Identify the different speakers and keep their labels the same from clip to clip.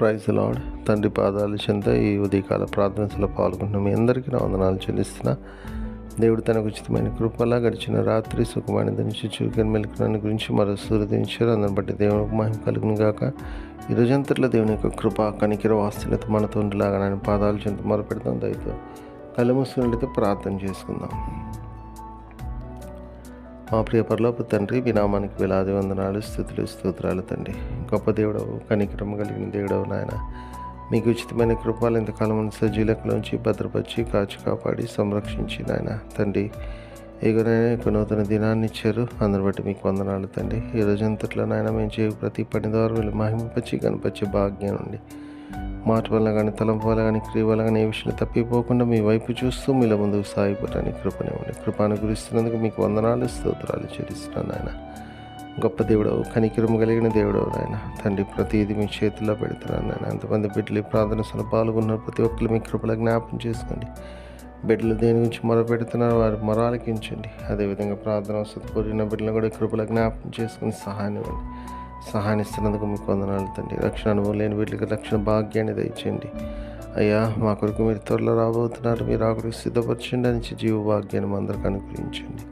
Speaker 1: Praise lord తండ్రి పాదాలు చెంత ఈ ఉదయకాల ప్రార్థనలో పాల్గొంటున్న. మీ అందరికీ నా వందనాలు చెల్లిస్తున్నా. దేవుడు తనకు ఉచితమైన కృపలా గడిచిన రాత్రి సుఖమైన నుంచి చూకని మెలుకునని గురించి మరో సూర్యదించారు అందరిని బట్టి దేవునికి మహిమ కలుగును గాక. ఈ రోజంతట్లో దేవుని యొక్క కృప కనికిర వాస్తులతో మనతో ఉండేలాగా నేను పాదాలు చెంత మొరపెడతాం దయతో కళ్ళు మూసుకున్నట్లయితే ప్రార్థన చేసుకుందాం. మా ప్రియ పరలోపు తండ్రి వినామానికి వేలాది వందనాలు స్థుతులు స్తోత్రాలు తండ్రి. గొప్ప దేవుడవు కనికరం కలిగిన దేవుడవు నాయన. మీకు ఉచితమైన కృపాలు ఇంతకాలం సజీలకులోంచి భద్రపరిచి కాచి కాపాడి సంరక్షించి నాయన. తండ్రి ఎగునైనా ఇక నూతన దినాన్ని ఇచ్చారు. అందరి బట్టి మీకు వందనాలు తండ్రి. ఈ రోజంతట్లో నాయన మేము చేయ ప్రతి పని ద్వారా వీళ్ళు మహిమపరిచి కనిపించే భాగ్యం ఉండి మాట వల్ల కానీ తలంపు వల్ల కానీ క్రియ వల్ల కానీ ఏ విషయంలో తప్పిపోకుండా మీ వైపు చూస్తూ మీలో ముందుకు సాగిపోవడానికి కృపనివ్వండి కృపాను గురిస్తున్నందుకు మీకు వందనాలు స్తోత్రాలు చెల్లిస్తున్నాను ఆయన గొప్ప దేవుడవు కనికిరం కలిగిన దేవుడవు నాయన. తండ్రి ప్రతిదీ మీ చేతిలో పెడుతున్నాను ఆయన ఎంతమంది బిడ్డలు ప్రార్థన సభలో పాల్గొన్నారు ప్రతి ఒక్కరు మీ కృపల జ్ఞాపం చేసుకోండి. బిడ్డలు దేని గురించి మొరపెడుతున్నారు వారు మొరాలకించండి. అదేవిధంగా ప్రార్థన వసతి కోరిన బిడ్డలను కూడా ఈ కృపల జ్ఞాపం చేసుకుని సహాయం ఇవ్వండి. సహాయం ఇస్తున్నందుకు మీకు వందనాలు తండ్రి. రక్షణ అనుభవం లేని వీటికి రక్షణ భాగ్యాన్ని దయచేయండి. అయ్యా మా కొరకు మీరు త్వరలో రాబోతున్నారు. మీరు ఆకుడికి సిద్ధపరచండి. అని జీవ భాగ్యాన్ని మా అందరికి అనుగ్రహించండి.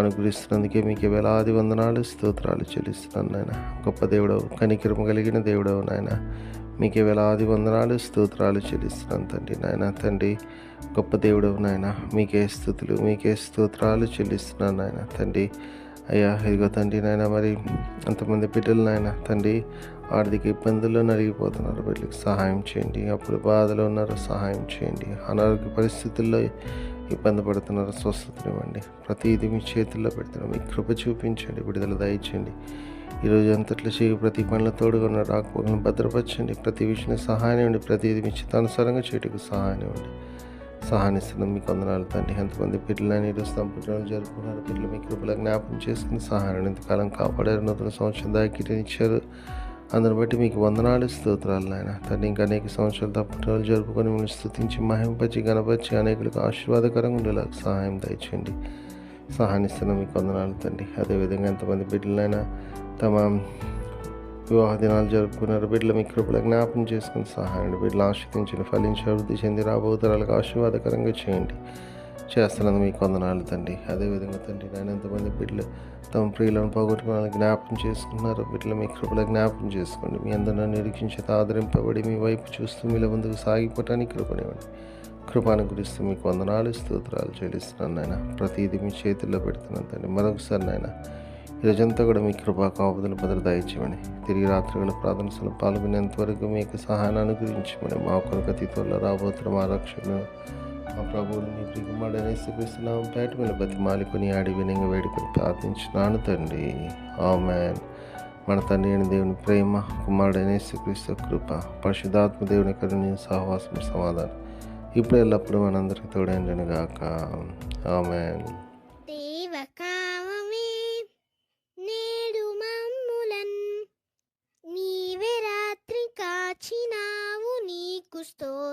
Speaker 1: అనుగ్రహిస్తున్నందుకే మీకు వేలాది వందనాలు స్తోత్రాలు చెల్లిస్తున్నాను నాయన. గొప్ప దేవుడవు కనికరం కలిగిన దేవుడవు నాయన. మీకే వేలాది వందనాలు స్తోత్రాలు చెల్లిస్తున్నాను తండ్రి నాయన. తండ్రి గొప్ప దేవుడవు నాయన. మీకే స్థుతులు మీకే స్తోత్రాలు చెల్లిస్తున్నాను నాయన. తండ్రి అయ్యా ఇదిగో తండ్రి నాయన మరి అంతమంది బిడ్డలు నాయన తండ్రి ఆర్థిక ఇబ్బందుల్లో నలిగిపోతున్నారు వీళ్ళకి సహాయం చేయండి. అప్పుడు బాధలో ఉన్నారు సహాయం చేయండి. అనారోగ్య పరిస్థితుల్లో ఇబ్బంది పడుతున్నారు స్వస్థతనివ్వండి. ప్రతిదీ మీ చేతుల్లో పెడుతున్నాం. మీ కృప చూపించండి విడుదల దయచేయండి. ఈరోజు అంతట్లో చేయి ప్రతి పనుల తోడుగా ఉన్న రాకపోకలను భద్రపరచండి. ప్రతి విషయం సహాయం ఇవ్వండి. ప్రతిదీ మీ చిత్తానుసారంగా చేయటకు సహాయం ఇవ్వండి. సహాయనిస్తున్నాం మీకు వందనాలు తండ్రి. ఎంతమంది పిల్లలని ఈరోజు పుట్టినరోజు జరుపుకున్నారు. పిల్లలు మీ కృపల జ్ఞాపకం చేసుకుని సహాయం ఇంతకాలం కాపాడారు. నూతన సంవత్సరం దాకిటనిచ్చారు ఇచ్చారు. బట్టి మీకు వందనాలు స్తోత్రాలు నాయన. తండ్రి ఇంకా అనేక సంవత్సరాలు తమ పుట్టినరోజు జరుపుకొని మిమ్మల్ని స్థుతించి మహింపచి గణపరిచి అనేకులకు ఆశీర్వాదకరంగా ఉండేలా సహాయం దయచేయండి. సహానిస్తున్నాం మీకు వందనాలు తండ్రి. అదేవిధంగా ఎంతమంది బిడ్డలైనా తమ వివాహ దినాలు జరుపుకున్నారు. బిడ్డల మీ కృపల జ్ఞాపం చేసుకుని సహాయండి. బిడ్డలు ఆశ్రదించిన ఫలించి అభివృద్ధి చెంది రాబోతరాలకు ఆశీర్వాదకరంగా చేయండి. చేస్తున్నది మీకు వందనాలు తండ్రి. అదేవిధంగా తండ్రి నేను ఎంతమంది బిడ్డలు తమ ప్రియులను పోగొట్టుకున్న జ్ఞాపం చేసుకున్నారు. బిడ్డలు మీ కృపల జ్ఞాపకం చేసుకోండి. మీ అందరూ నిరీక్షించేత ఆదరింపబడి మీ వైపు చూస్తూ మీలో ముందుకు సాగిపోవటానికి కృపనివ్వండి. కృపాను గురిస్తూ మీకు వందనాలు స్తోత్రాలు చెల్లిస్తున్నాను నాయన. ప్రతిదీ మీ చేతుల్లో పెడుతున్నాను తండ్రి. మరొకసారి నాయన ఈరోజంతా కూడా మీ కృపా కాపుదల భద్రత ఇచ్చేమని తిరిగి రాత్రివేళ ప్రార్థనలో పాల్గొనేంత వరకు మీ యొక్క సహాయాన్ని అనుగ్రహించమని మా కొరకు అతీతంలో రాబోతున్న మా రక్షణ మా ప్రభువుని మీ ప్రియుమాడనే శ్రీకృష్ణనామం పేట మీద బతి మాలికొని ఆడి వినంగా వేడుకొని ప్రార్థించినాను తండ్రి. ఆమెన్. మన తండ్రి అయిన దేవుని ప్రేమ కుమారుడైన శ్రీకృష్ణ కృప పరిశుద్ధాత్మ దేవుని కరుణి సహవాసం సమాధానం ఇప్పుడు ఎల్లప్పుడూ మనందరికీ తోడైండను గాక ఆమెన్.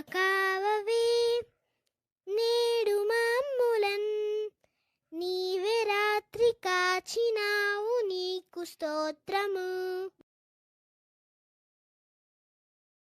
Speaker 2: కావవే. నేడు మమ్ములన్ నీవే రాత్రి కాచినావు నీకు స్తోత్రము.